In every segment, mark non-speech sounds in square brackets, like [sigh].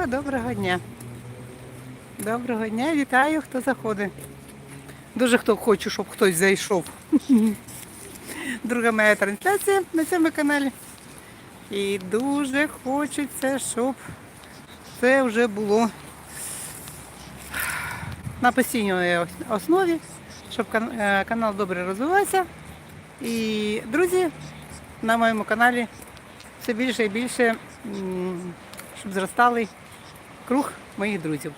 Раненько, доброго дня. Доброго дня, вітаю, хто заходить. Дуже хто хочу, щоб хтось зайшов. [laughs] Друга моя трансляція на цьому каналі. І дуже хочеться, щоб це вже було на постійній основі, щоб е, канал добре розвивався. І друзі, на моєму каналі все більше і більше, щоб зростали круг моїх друзів.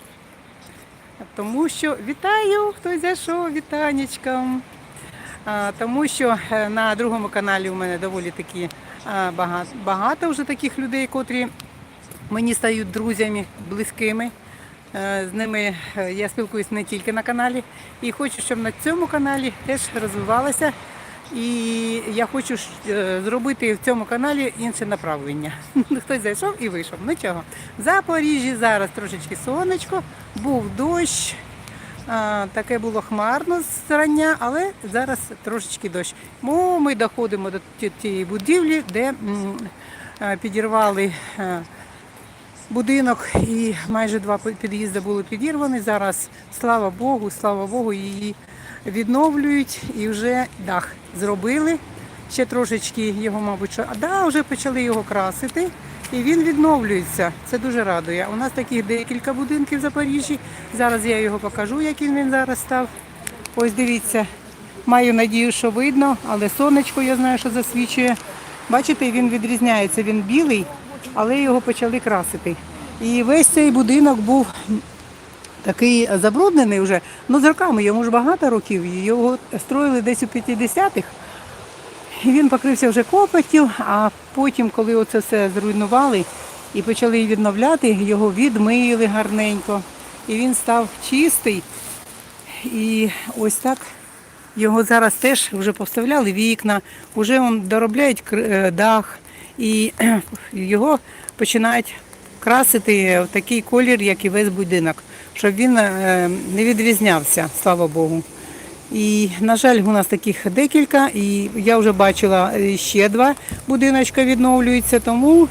Тому що вітаю, хтось зайшов, вітанечкам. Тому що е, на другому каналі у мене доволі такі багато, багато вже таких людей, котрі мені стають друзями близькими. Е, З ними е, я спілкуюсь не тільки на каналі. І хочу, щоб на цьому каналі теж розвивалося. І я хочу е, зробити в цьому каналі інше направлення. [laughs] Хтось зайшов і вийшов. Нічого. В Запоріжжі зараз трошечки сонечко, був дощ. Таке було хмарно зрання, але зараз трошечки дощ. Мо ми доходимо до тієї будівлі, де е, підірвали е, будинок і майже два під'їзди були підірвані. Зараз, слава Богу, слава Богу, її відновлюють і вже дах зробили. Ще трошечки його, мабуть, а да, вже почали його красити. І він відновлюється. Це дуже радує. У нас таких декілька будинків в Запоріжжі. Зараз я його покажу, який він зараз став. Ось дивіться. Маю надію, що видно, але сонечко я знаю, що засвічує. Бачите, він відрізняється. Він білий, але його почали красити. І весь цей будинок був такий забруднений вже. Ну, з роками йому ж багато років. Його строїли десь у 50-х. І він покрився вже копотів, а потім, коли оце все зруйнували і почали відновляти, його відмили гарненько. І він став чистий. І ось так його зараз теж вже поставляли вікна, вже доробляють е, дах, і [clears throat] його починають красити в такий колір, як і весь будинок, щоб він е, не відрізнявся, слава Богу. І, на жаль, у нас таких декілька, і я вже бачила е, ще два будиночка відновлюються, тому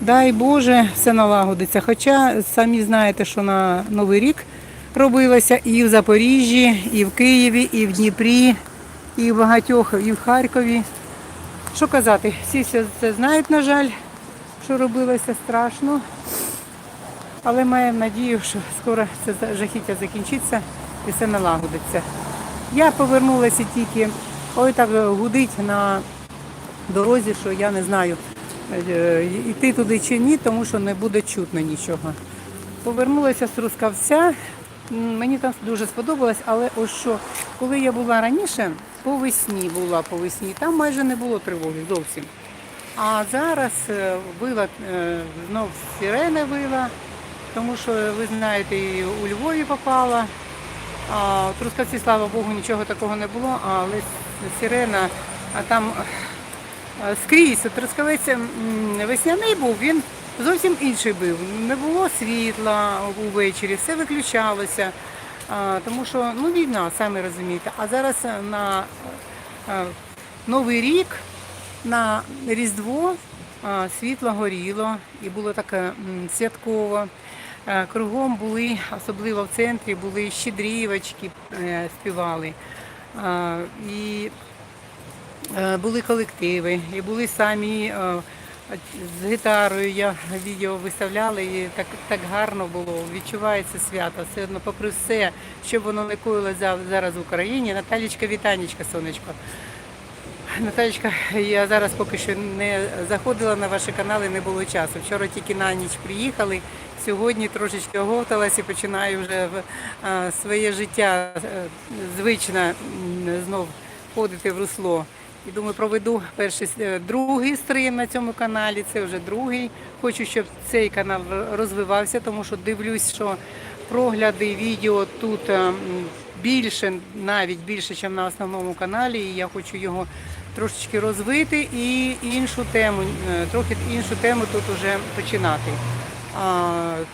дай Боже, все налагодиться. Хоча самі знаєте, що на Новий рік робилося і в Запоріжжі, і в Києві, і в Дніпрі, і в багатьох, і в Харкові. Що казати, всі все це знають, на жаль, що робилося страшно. Але маємо надію, що скоро це жахіття закінчиться і все налагодиться. Я повернулася тільки, ой так гудить на дорозі, що я не знаю, е, йти туди чи ні, тому що не буде чутно нічого. Повернулася з Трускавця, м, мені там дуже сподобалось, але ось що, коли я була раніше, по весні була по весні, там майже не було тривоги зовсім. А зараз е, вила е, знов сирена вила, тому що ви знаєте, і у Львові попала. А Трускавці, слава Богу, нічого такого не було, але сирена, а там е, скрізь Трускавець весняний був, він зовсім інший був. Не було світла увечері, все виключалося. Тому що ну, війна, самі розумієте. А зараз е, на е, Новий рік, на Різдво світло горіло і було таке святково. Е, Кругом були, особливо в центрі, були щедрівочки, е, співали. І е, були колективи, і були самі з гітарою. Я відео виставляла, і так, так гарно було. Відчувається свято. Все одно, попри все, що воно не коїлося зараз в Україні. Наталічка, вітанечка, сонечко. Наталічка, я зараз поки що не заходила на ваші канали, не було часу. Вчора тільки на ніч приїхали. Сьогодні трошечки оговталась і починаю вже в своє життя е, звично знов входити в русло. І думаю, проведу перший е, другий стрім на цьому каналі. Це вже другий. Хочу, щоб цей канал розвивався, тому що дивлюсь, що прогляди відео тут е, більше, навіть більше, ніж на основному каналі. І я хочу його трошечки розвити і іншу тему, е, трохи іншу тему тут вже починати.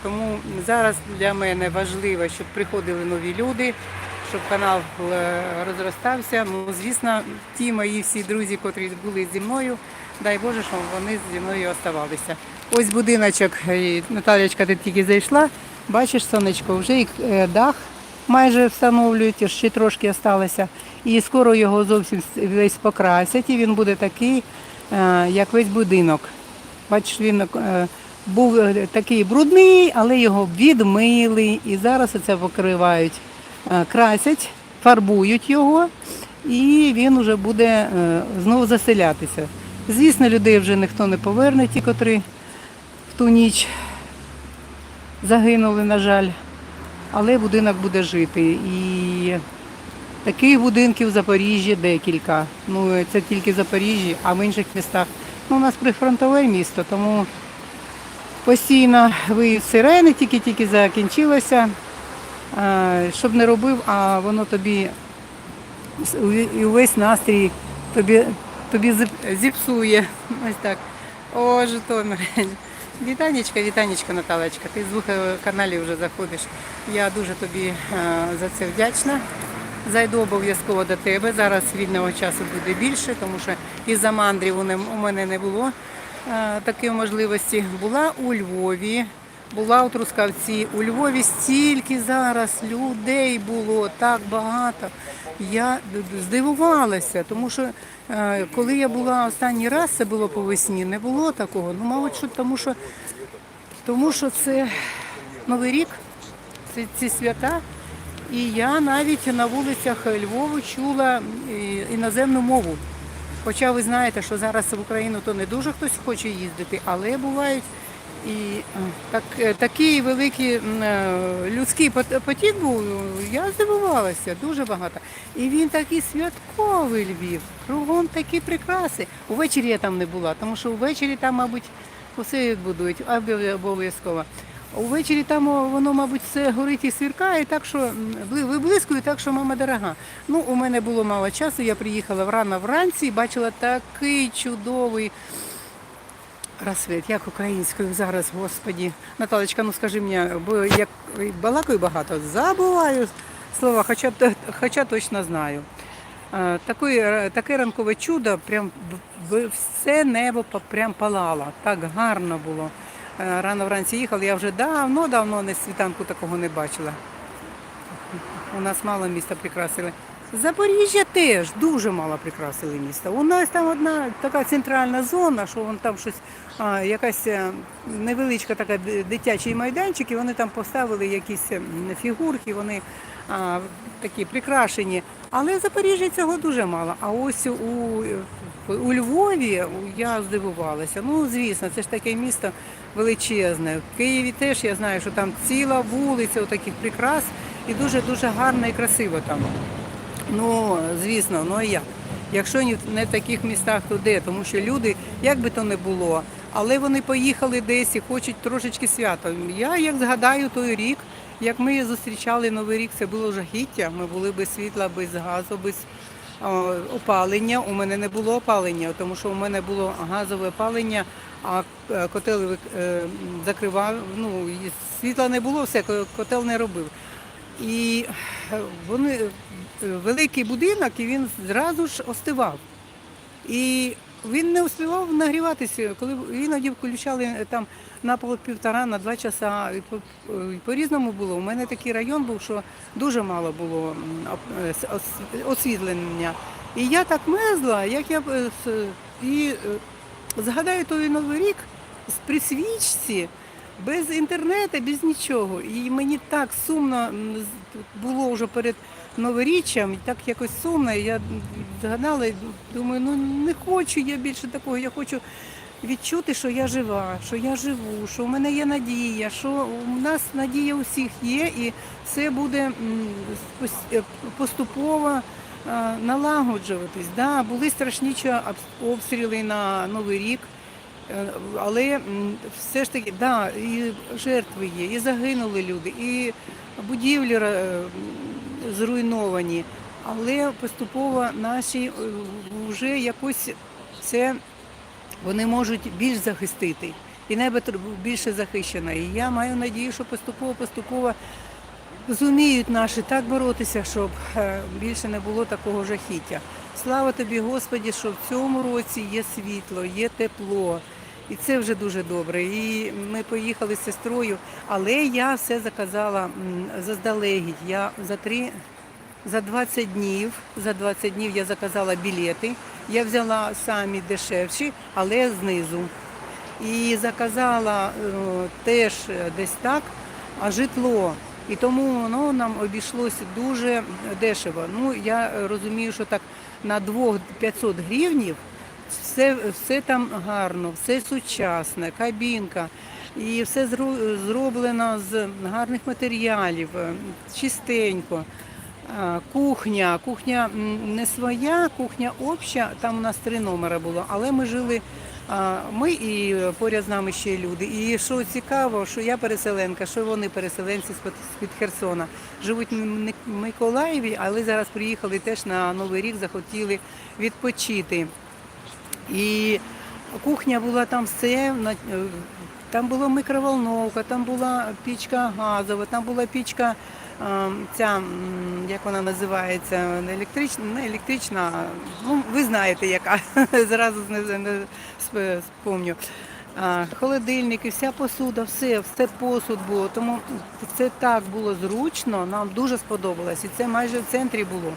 Тому зараз для мене важливо, щоб приходили нові люди, щоб канал е, розростався. Ну, звісно, ті мої всі друзі, котрі були зі мною, дай Боже, щоб вони зі мною оставалися. Ось будиночок, і, Наталячка, ти тільки зайшла. Бачиш, сонечко, вже і е, дах майже встановлюють, ще трошки залишилося. І скоро його зовсім весь покрасять, і він буде такий, е, як весь будинок. Бачиш, він е, був е, такий брудний, але його відмили і зараз це покривають, е, красять, фарбують його, і він вже буде е, знову заселятися. Звісно, людей вже ніхто не поверне, ті, котрі в ту ніч загинули, на жаль. Але будинок буде жити. І таких будинків в Запоріжжі декілька. Ну, це тільки Запоріжжя, а в інших містах. Ну, у нас прифронтове місто, тому постійно виють сирени, тільки-тільки закінчилося. Щоб не робив, а воно тобі і увесь настрій тобі, тобі зіпсує. Ось так. О, Житомир. Вітанечка, вітанечка, Наталечка. Ти з двох е, каналів вже заходиш. Я дуже тобі е, за це вдячна. Зайду обов'язково до тебе. Зараз вільного часу буде більше, тому що із-за мандрів у мене не було е, такої можливості. Була у Львові, була у Трускавці. У Львові стільки зараз людей було, так багато. Я здивувалася, тому що е, коли я була останній раз, це було по весні, не було такого. Ну, мабуть, що тому що, тому що це Новий рік, це ці свята. І я навіть на вулицях Львову чула е, іноземну мову. Хоча ви знаєте, що зараз в Україну то не дуже хтось хоче їздити, але бувають і е, так, е, такий великий е, людський потік був, я здивувалася, дуже багато. І він такий святковий Львів, кругом такі прикраси. Увечері я там не була, тому що увечері там, мабуть, усе відбудують, обов- обов'язково. Увечері там воно, мабуть, все горить і свіркає, так що виблискує, так що мама дорога. Ну, у мене було мало часу, я приїхала рано вранці і бачила такий чудовий розсвіт, як українською зараз, господі. Наталочка, ну скажи мені, бо як балакаю багато, забуваю слова, хоча, хоча точно знаю. Таке, таке ранкове чудо, прям все небо прям палало. Так гарно було. Е, Рано вранці їхали, я вже давно, давно не світанку такого не бачила. У нас мало міста прикрасили. Запоріжжя теж дуже мало прикрасили місто. У нас там одна така центральна зона, що вон там щось, а, якась е, невеличка така дитячий майданчик, і вони там поставили якісь фігурки, вони а, такі прикрашені. Але в Запоріжжі цього дуже мало. А ось у, у Львові я здивувалася. Ну, звісно, це ж таке місто величезне. В Києві теж я знаю, що там ціла вулиця таких прикрас і дуже-дуже гарно і красиво там. Ну, звісно, ну і як? Якщо не в таких містах, то де? Тому що люди, як би то не було, але вони поїхали десь і хочуть трошечки свято. Я як згадаю той рік, як ми зустрічали Новий рік, це було жахіття. Ми були без світла, без газу, без опалення. У мене не було опалення, тому що у мене було газове опалення, а е, котел е, закривав. Ну, світла не було, все, котел не робив. І е, вони великий будинок, і він зразу ж остивав. І він не успівав нагріватися, коли іноді включали там на півтора, на два часа. По-різному було. У мене такий район був, що дуже мало було освітлення. І я так мерзла, як я і згадаю той новий рік при свічці, без інтернету, без нічого. І мені так сумно було вже перед новоріччям, так якось сумно. Я згадала думаю, ну не хочу я більше такого. Я хочу відчути, що я жива, що я живу, що у мене є надія, що у нас надія у всіх є, і все буде е, поступово налагоджуватись. Да, були страшні обстріли на Новий рік. Е, Але все ж таки, да, і жертви є, і загинули люди, і будівлі е, зруйновані. Але поступово наші е, вже якось це вони можуть більш захистити. І небо більше захищене. І я маю надію, що поступово-поступово зуміють наші так боротися, щоб е, більше не було такого жахіття. Слава тобі, Господі, що в цьому році є світло, є тепло. І це вже дуже добре. І ми поїхали з сестрою, але я все заказала заздалегідь. Я за три за 20 днів, за 20 днів я заказала білети. Я взяла самі дешевші, але знизу. І заказала е, теж десь так, а житло. І тому воно нам обійшлося дуже дешево. Ну, я розумію, що так на 2-500 гривнів все, все там гарно, все сучасне, кабінка. І все зроблено з гарних матеріалів, е, чистенько. Кухня, кухня не своя, кухня обща. Там у нас три номери було, але ми жили. Ми і поряд з нами ще люди. І що цікаво, що я переселенка, що вони переселенці з-під Херсона. Живуть в Миколаєві, але зараз приїхали теж на Новий рік, захотіли відпочити. І кухня була там все. е, Там була микроволновка, там була пічка газова, там була пічка ця, як вона називається, не електрична, не електрична, ну ви знаєте яка, [laughs] зразу не, спомню. Холодильник і вся посуда, все, все посуд було. Тому це так було зручно, нам дуже сподобалось. І це майже в центрі було.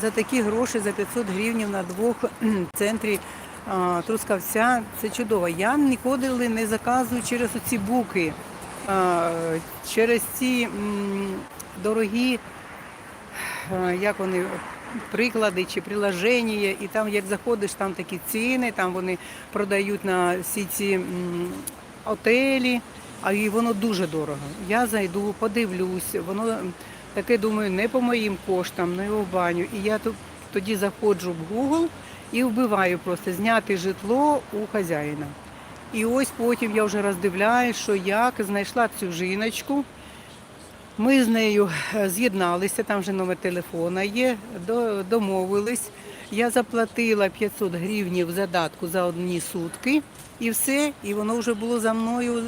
За такі гроші, за 500 гривень на двох центрі Трускавця. Це чудово. Я ніколи не заказую через оці буки, через ці дорогі, як вони, приклади чи приложення, і там як заходиш, там такі ціни, там вони продають на всі ці отелі, а і воно дуже дорого. Я зайду, подивлюсь, воно таке думаю, не по моїм коштам, не в баню. І я тут тоді заходжу в Google і вбиваю просто зняти житло у хазяїна. І ось потім я вже роздивляюсь, що як знайшла цю жіночку. Ми з нею е, з'єдналися, там вже номер телефона є, до- домовились. Я заплатила 500 гривнів задатку за одні сутки і все, і воно вже було за мною.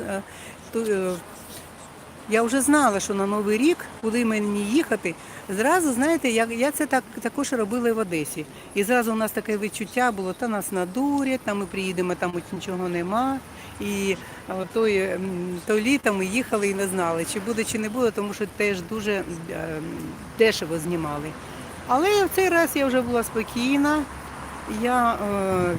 Я вже знала, що на Новий рік, куди мені їхати, зразу, знаєте, я, я це так, також робила в Одесі. І зразу у нас таке відчуття було, та нас надурять, там ми приїдемо, там от нічого нема. І м, то літо ми їхали і не знали, чи буде, чи не буде, тому що теж дуже е, дешево знімали. Але в цей раз я вже була спокійна. Я е,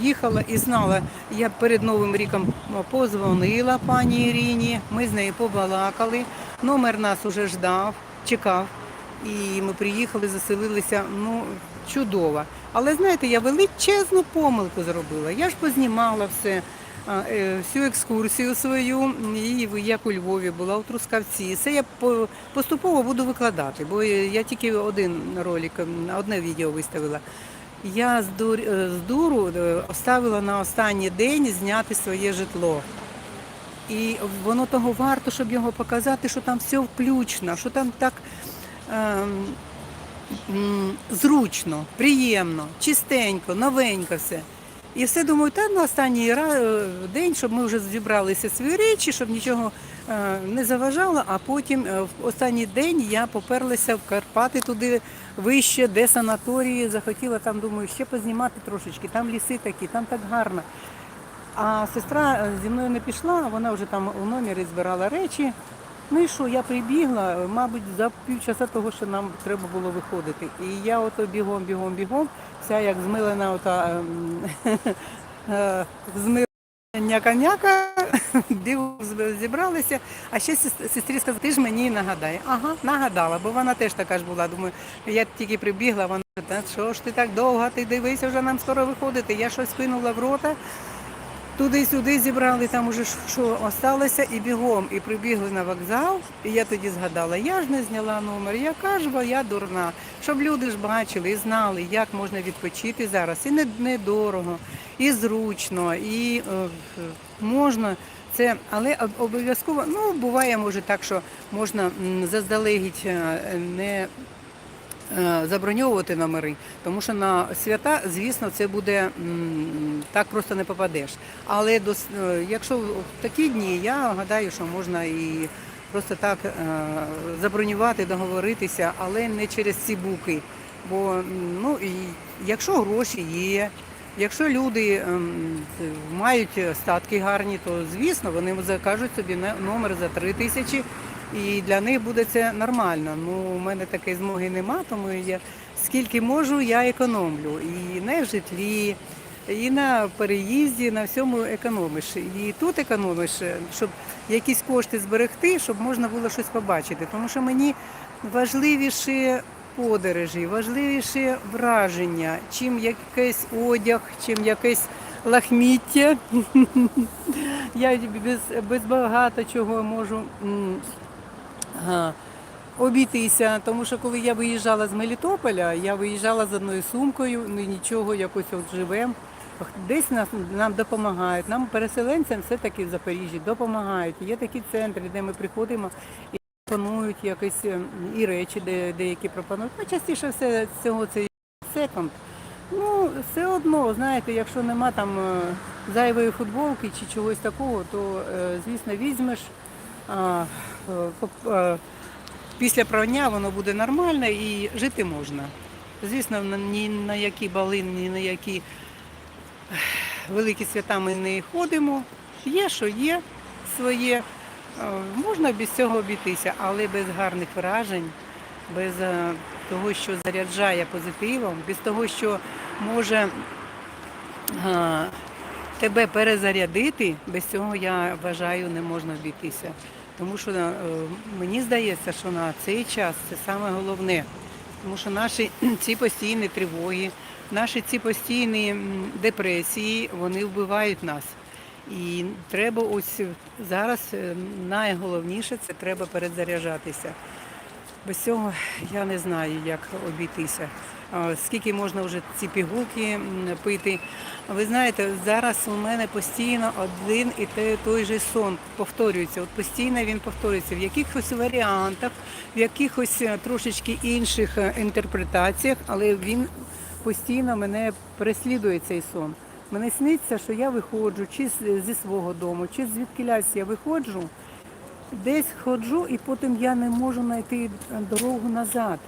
їхала і знала, я перед Новим ріком позвонила пані Ірині, ми з нею побалакали. Номер нас уже ждав, чекав. І ми приїхали, заселилися. Ну, чудово. Але знаєте, я величезну помилку зробила. Я ж познімала все. е, Всю екскурсію свою, і як у Львові була у Трускавці. Це я поступово буду викладати, бо я тільки один ролик, одне відео виставила. Я з дур, е, з дуру е, оставила на останній день зняти своє житло. І воно того варто, щоб його показати, що там все включно, що там так ем, зручно, приємно, чистенько, новенько все. І все думаю, та на останній е, день, щоб ми вже зібралися свої речі, щоб нічого е, не заважало. А потім е, в останній день я поперлася в Карпати туди вище, де санаторії. Захотіла там, думаю, ще познімати трошечки. Там ліси такі, там так гарно. А сестра зі мною не пішла, вона вже там у номері збирала речі. Ну і що, я прибігла, мабуть, за півчаса того, що нам треба було виходити. І я ото бігом, бігом, бігом, вся як змилена ота ем, [laughs] е, змилена няка-няка, [laughs] зібралися. А ще сес- сестрі сказала, ти ж мені нагадай. Ага, нагадала, бо вона теж така ж була. Думаю, я тільки прибігла, вона та що ж ти так довго, ти дивися, вже нам скоро виходити. Я щось кинула в рота. Туди-сюди зібрали, там уже що осталося, і бігом, і прибігли на вокзал. І я тоді згадала, я ж не зняла номер, яка ж я дурна. Щоб люди ж бачили і знали, як можна відпочити зараз. І не, недорого, і зручно, і е, можна. Це, але обов'язково, ну буває, може так, що можна заздалегідь е, не заброньовувати номери, тому що на свята, звісно, це буде так просто не попадеш. Але е, якщо в такі дні, я гадаю, що можна і просто так е, забронювати, договоритися, але не через ці буки. Бо ну, якщо гроші є, Якщо люди ем, мають статки гарні, то звісно вони закажуть собі номер за три тисячі, і для них буде це нормально. Ну, у мене такої змоги нема, тому я скільки можу, я економлю. І не в житлі, і на переїзді, на всьому економиш. І тут економиш, щоб якісь кошти зберегти, щоб можна було щось побачити. Тому що мені важливіше подорожі, важливіше враження, чим якийсь одяг, чим якесь лахміття. [laughs] Я без, без багато чого можу обійтися, тому що коли я виїжджала з Мелітополя, я виїжджала з одною сумкою, ну нічого, якось от живемо. Десь нас нам допомагають. Нам, переселенцям, все-таки в Запоріжжі допомагають. Є такі центри, де ми приходимо і пропонують якісь ем, і речі, де деякі пропонують. Ну, частіше все цього це секонд. Ну, все одно, знаєте, якщо нема там е, зайвої футболки чи чогось такого, то е, звісно візьмеш. Е, е, після прання воно буде нормально і жити можна. Звісно, ні на які бали, ні на які великі свята ми не ходимо. Є, що є своє. Е, Можна без цього обійтися, але без гарних вражень, без того, що заряджає позитивом, без того, що може тебе перезарядити, без цього я вважаю, не можна обійтися. Тому що е, мені здається, що на цей час це саме головне. Тому що наші [clears throat] ці постійні тривоги, наші ці постійні депресії, вони вбивають нас. І треба ось зараз е, найголовніше це треба перезаряджатися. Без цього я не знаю, як обійтися. Скільки можна вже ці пігулки пити. Ви знаєте, зараз у мене постійно один і той же сон повторюється. От постійно він повторюється в якихось варіантах, в якихось е, трошечки інших е, інтерпретаціях, але він постійно мене переслідує цей сон. Мене сниться, що я виходжу чи зі свого дому, чи звідкилясь я виходжу, десь ходжу і потім я не можу знайти дорогу назад.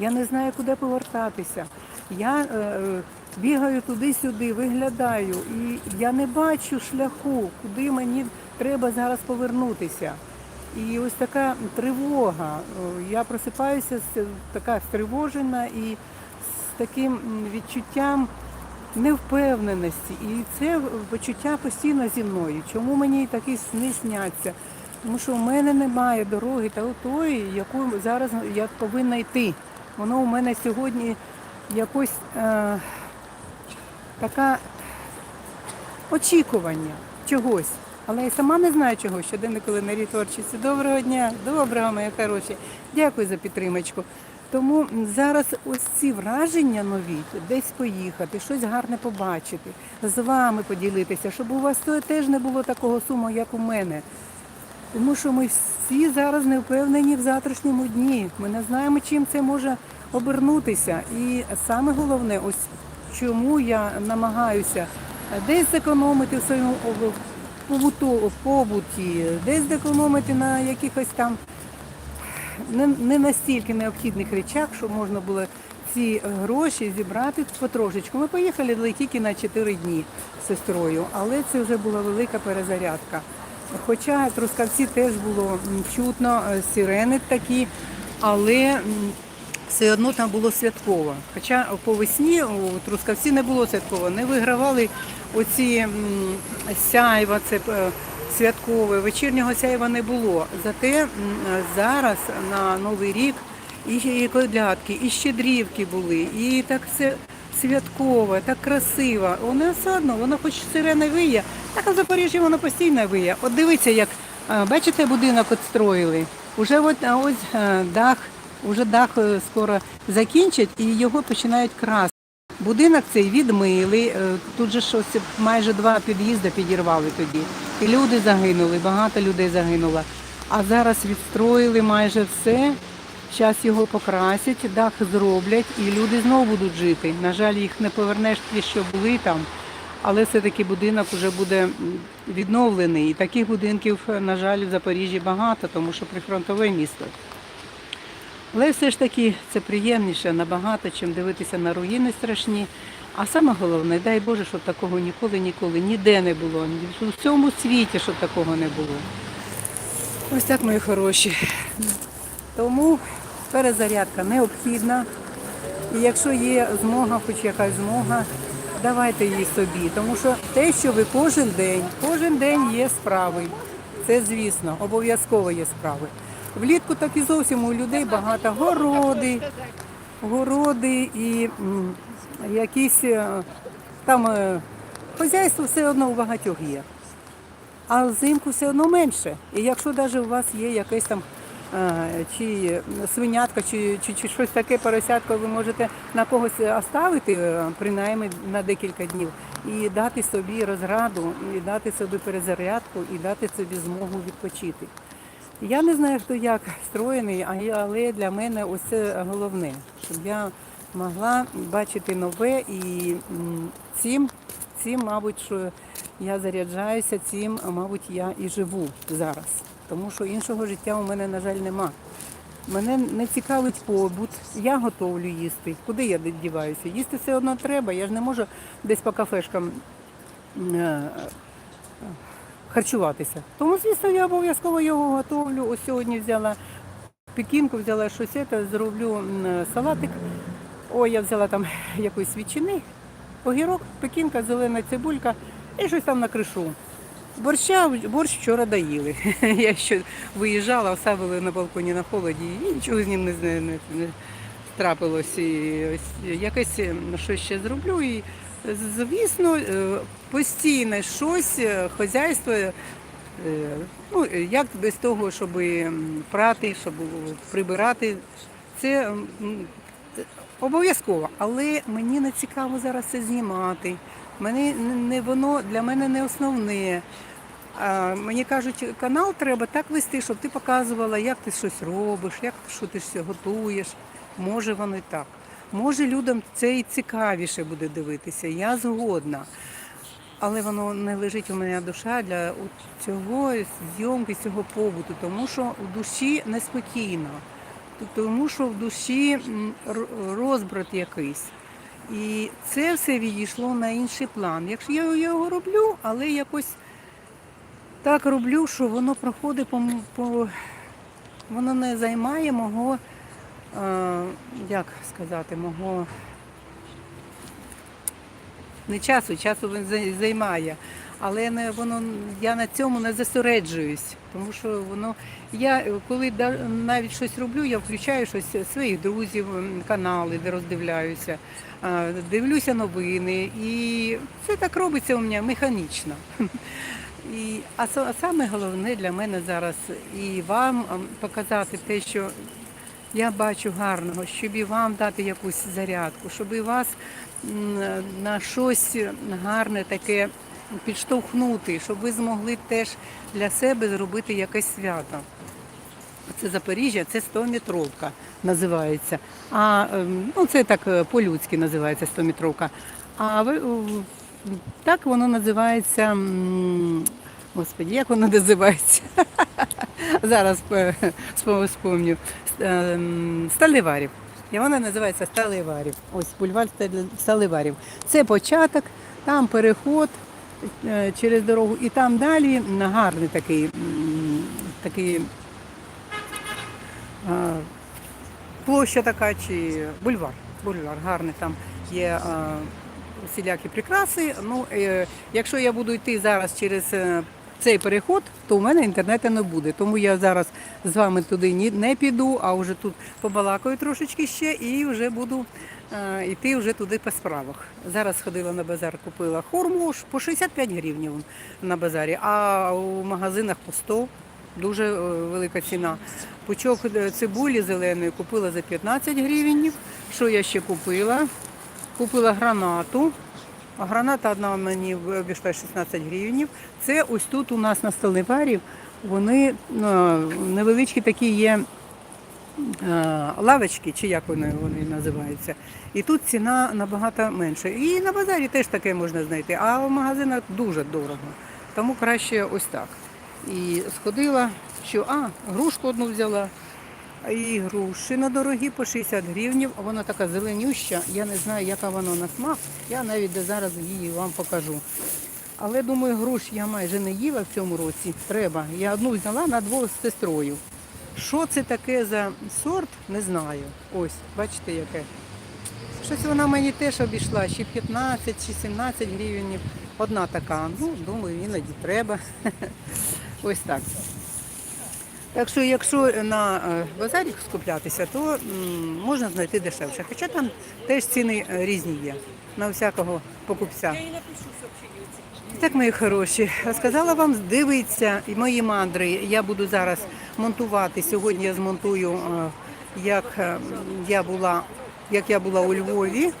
Я не знаю, куди повертатися. Я е, е, бігаю туди-сюди, виглядаю, і я не бачу шляху, куди мені треба зараз повернутися. І ось така тривога. Я просипаюся така стривожена і з таким відчуттям невпевненості. І це почуття постійно зі мною. Чому мені такі сни сняться? Тому що у мене немає дороги та тої, яку зараз я повинна йти. Воно у мене сьогодні якось е, така очікування чогось. Але я сама не знаю чого, щоденник кулінарії творчості. Доброго дня, доброго, моя хороші. Дякую за підтримочку. Тому зараз ось ці враження нові, десь поїхати, щось гарне побачити, з вами поділитися, щоб у вас теж не було такого суму, як у мене. Тому що ми всі зараз не впевнені в завтрашньому дні. Ми не знаємо, чим це може обернутися. І саме головне, ось чому я намагаюся десь зекономити в своєму об- побуту, побуті, десь зекономити на якихось там не, не настільки необхідних речах, щоб можна було ці гроші зібрати потрошечку. Ми поїхали тільки на 4 дні з сестрою, але це вже була велика перезарядка. Хоча трускавці теж було чутно, е, сирени такі, але все одно там було святково. Хоча по весні у Трускавці не було святково, не вигравали оці сяйва, це е, святкове, вечірнього сяйва не було. Зате зараз на Новий рік і, колядки, і щедрівки були, і так все святково, так красиво. Все одно, воно хоч сирена виє, так а в Запоріжжі воно постійно виє. От дивіться, як е, бачите, будинок відстроїли. Уже от, ось е, дах, уже дах е, скоро закінчать і його починають красти. Будинок цей відмили. е, Тут же щось майже два під'їзди підірвали тоді. І люди загинули, багато людей загинуло. А зараз відстроїли майже все. Зараз його покрасять, дах зроблять, і люди знову будуть жити. На жаль, їх не повернеш ті, що були там, але все-таки будинок вже буде відновлений. І таких будинків, на жаль, в Запоріжжі багато, тому що прифронтове місто. Але все ж таки це приємніше набагато, чим дивитися на руїни страшні. А саме головне, дай Боже, щоб такого ніколи, ніколи, ніде не було, в всьому світі, щоб такого не було. Ось так, мої хороші. Тому перезарядка необхідна. І якщо є змога, хоч якась змога, давайте її собі. Тому що те, що ви кожен день, кожен день є справи. Це звісно, обов'язково є справи. Влітку так і зовсім у людей багато городи, городи і якісь е, там е, хазяйство все одно у багатьох є. А взимку все одно менше. І якщо навіть у вас є якесь там чи свинятка, чи, чи, чи щось таке поросятко, ви можете на когось оставити, е, принаймні на декілька днів, і дати собі розраду, і дати собі перезарядку, і дати собі змогу відпочити. Я не знаю, хто як встроєний, але для мене ось це головне, щоб я могла бачити нове і цим, цим, мабуть, що я заряджаюся, цим, мабуть, я і живу зараз. Тому що іншого життя у мене, на жаль, нема. Мене не цікавить побут, я готовлю їсти. Куди я діваюся? Їсти все одно треба. Я ж не можу десь по кафешкам е, харчуватися. Тому, звісно, я обов'язково його готовлю. Ось сьогодні взяла пекінку, взяла щось, зроблю салатик. Ой, я взяла там [laughs] якоїсь ветчини, огірок, пекінка, зелена цибулька і щось там накришу. Борща, борщ вчора доїли. [laughs] Я ще виїжджала, оставили на балконі на холоді і нічого з ним не, не, не, не трапилось. І ось якесь е, щось ще зроблю. І, звісно, е, постійне щось, е, хазяйство. е, Ну, як без того, щоб прати, щоб прибирати, це обов'язково. Але мені не цікаво зараз це знімати. Мене не воно для мене не основне. Мені кажуть, канал треба так вести, щоб ти показувала, як ти щось робиш, як що ти готуєш. Може воно і так. Може людям це і цікавіше буде дивитися. Я згодна. Але воно не лежить у мене душа для цього зйомки, цього побуту, тому що в душі неспокійно, тому що в душі розбрат якийсь. І це все відійшло на інший план. Якщо я його роблю, але якось так роблю, що воно проходить по, по воно не займає мого, е, як сказати, мого не часу, часу він займає. Але не воно я на цьому не зосереджуюсь, тому що воно я коли навіть щось роблю, я включаю щось своїх друзів, канали, де роздивляюся, дивлюся новини, і це так робиться у мене механічно. [laughs] І, а саме головне для мене зараз і вам показати те, що я бачу гарного, щоб і вам дати якусь зарядку, щоб і вас на щось гарне таке підштовхнути, щоб ви змогли теж для себе зробити якесь свято. Це Запоріжжя, це 100-метровка називається. А ем, ну, це так е, по-людськи називається 100-метровка. А так воно називається. м, Господі, як воно називається? [laughs] Зараз е, спомню. Ем, Сталеварів. І вона називається Сталеварів. Ось бульвар Стале- Сталеварів. Це початок, там переход е, через дорогу, і там далі гарний такий, такий площа така чи бульвар. Бульвар гарний там є а, всілякі прикраси. Ну, е, якщо я буду йти зараз через е, цей переход, то у мене інтернету не буде. Тому я зараз з вами туди не піду, а вже тут побалакаю трошечки ще і вже буду е, йти вже туди по справах. Зараз ходила на базар, купила хурму ж по 65 гривень на базарі, а у магазинах по 100. Дуже е, велика ціна. Пучок е, цибулі зеленої купила за 15 гривень. Що я ще купила? Купила гранату. Граната одна мені обійшла 16 гривень. Це ось тут у нас на столеварі. Вони е, невеличкі такі є е, лавочки, чи як вони, вони називаються. І тут ціна набагато менша. І на базарі теж таке можна знайти, а в магазинах дуже дорого. Тому краще ось так. І сходила, що а, грушку одну взяла. І груші на дорогі по 60 гривнів. Вона така зеленюща. Я не знаю, яка вона на смак. Я навіть зараз її вам покажу. Але думаю, груш я майже не їла в цьому році. Треба. Я одну взяла на двох з сестрою. Що це таке за сорт, не знаю. Ось, бачите, яке. Щось вона мені теж обійшла, чи 15, чи 17 гривень. Одна така. Ну, думаю, іноді треба. [laughs] Ось так. Так що, якщо на е, базарі скуплятися, то можна знайти дешевше. Хоча там теж ціни е, різні є на всякого покупця. Так, мої хороші, сказала вам, дивіться мої мандри. Я буду зараз монтувати. Сьогодні я змонтую, е, як я була, як я була у Львові.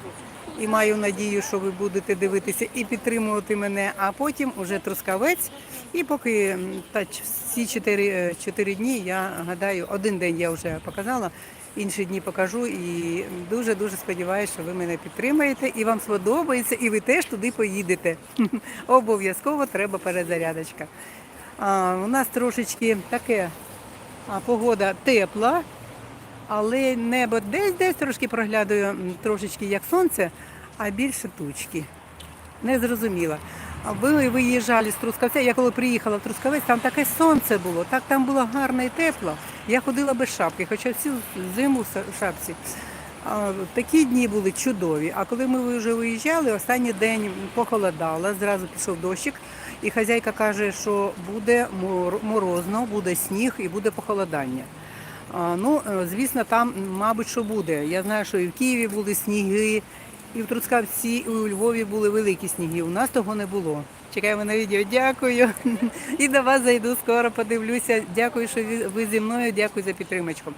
І маю надію, що ви будете дивитися і підтримувати мене, а потім уже трускавець. І поки та всі чотири, е, чотири дні, я гадаю, один день я вже показала, інші дні покажу. І дуже дуже сподіваюся, що ви мене підтримаєте і вам сподобається, і ви теж туди поїдете. [laughs] Обов'язково треба перезарядочка. А, у нас трошечки таке а, погода тепла, але небо десь десь трошки проглядаю трошечки як сонце, а більше тучки. Не зрозуміла. Ви виїжджали з Трускавця. Я коли приїхала в Трускавець, там таке сонце було, так там було гарно і тепло. Я ходила без шапки, хоча всю зиму в шапці. Такі дні були чудові. А коли ми вже виїжджали, останній день похолодало, зразу пішов дощик, і хазяйка каже, що буде мор- морозно, буде сніг і буде похолодання. Ну, е, звісно, там, мабуть, що буде. Я знаю, що і в Києві були сніги, і в Трускавці, і у Львові були великі сніги. У нас того не було. Чекаємо на відео. Дякую. І до вас зайду скоро, подивлюся. Дякую, що ви- зі мною. Дякую за підтримочку.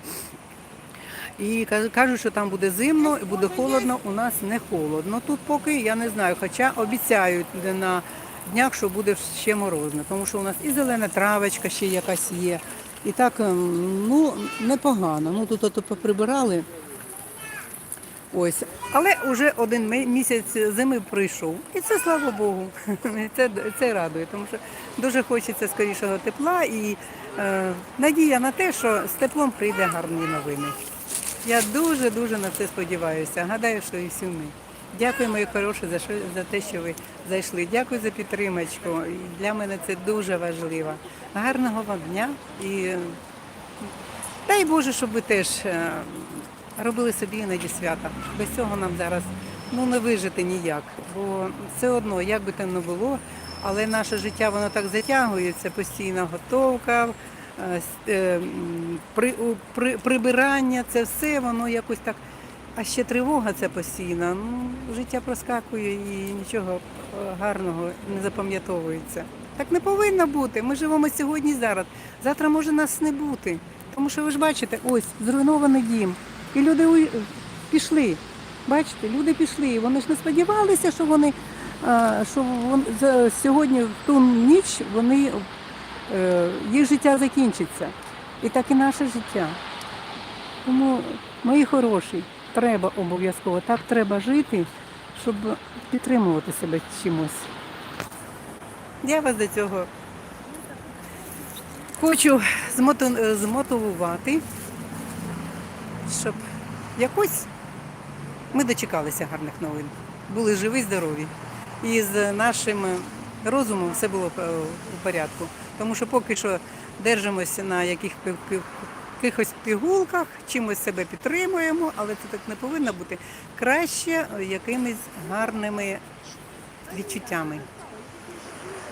І кажуть, що там буде зимно і буде холодно. У нас не холодно. Тут поки я не знаю, хоча обіцяють на днях, що буде ще морозно, тому що у нас і зелена травочка ще якась є. І так, ем, ну, непогано. Ну тут ото поприбирали. Ось, але вже один місяць зими пройшов. І це слава Богу. [laughs] Це, це радує, тому що дуже хочеться скорішого тепла і е, надія на те, що з теплом прийде гарні новини. Я дуже дуже на це сподіваюся. Гадаю, що і всі ми. Дякую, мої хороші, за що за те, що ви зайшли. Дякую за підтримочку. Для мене це дуже важливо. Гарного вам дня і дай Боже, щоб ви теж е, робили собі іноді свята. Без цього нам зараз ну не вижити ніяк. Бо все одно, як би там не було, але наше життя воно так затягується, постійна готовка, е, е, при, при, прибирання, це все воно якось так. А ще тривога це постійна. Ну, життя проскакує і нічого е, гарного не запам'ятовується. Так не повинно бути. Ми живемо сьогодні і зараз. Завтра може нас не бути. Тому що ви ж бачите, ось зруйнований дім. І люди уй- пішли. Бачите, люди пішли. Вони ж не сподівалися, що вони а, що вон, сьогодні в ту ніч вони е, їх життя закінчиться. І так і наше життя. Тому, мої хороші, треба обов'язково, так треба жити, щоб підтримувати себе чимось. Я вас до цього хочу змотивувати, щоб якось ми дочекалися гарних новин. Були живі, здорові. І з нашим розумом все було е, у порядку. Тому що поки що держимося на яких якихось пігулках, чимось себе підтримуємо, але це так не повинно бути. Краще якимись гарними відчуттями,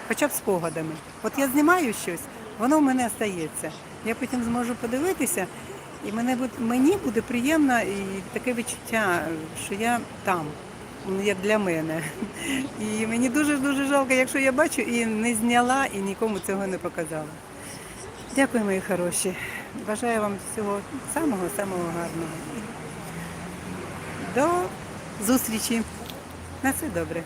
хоча б спогадами. От я знімаю щось, воно в мене стається. Я потім зможу подивитися, і мене буде, мені буде приємно і таке відчуття, що я там, як для мене. І мені дуже-дуже жалко, якщо я бачу і не зняла, і нікому цього не показала. Дякую, мої хороші. Бажаю вам всього самого-самого гарного. До зустрічі. На все добре.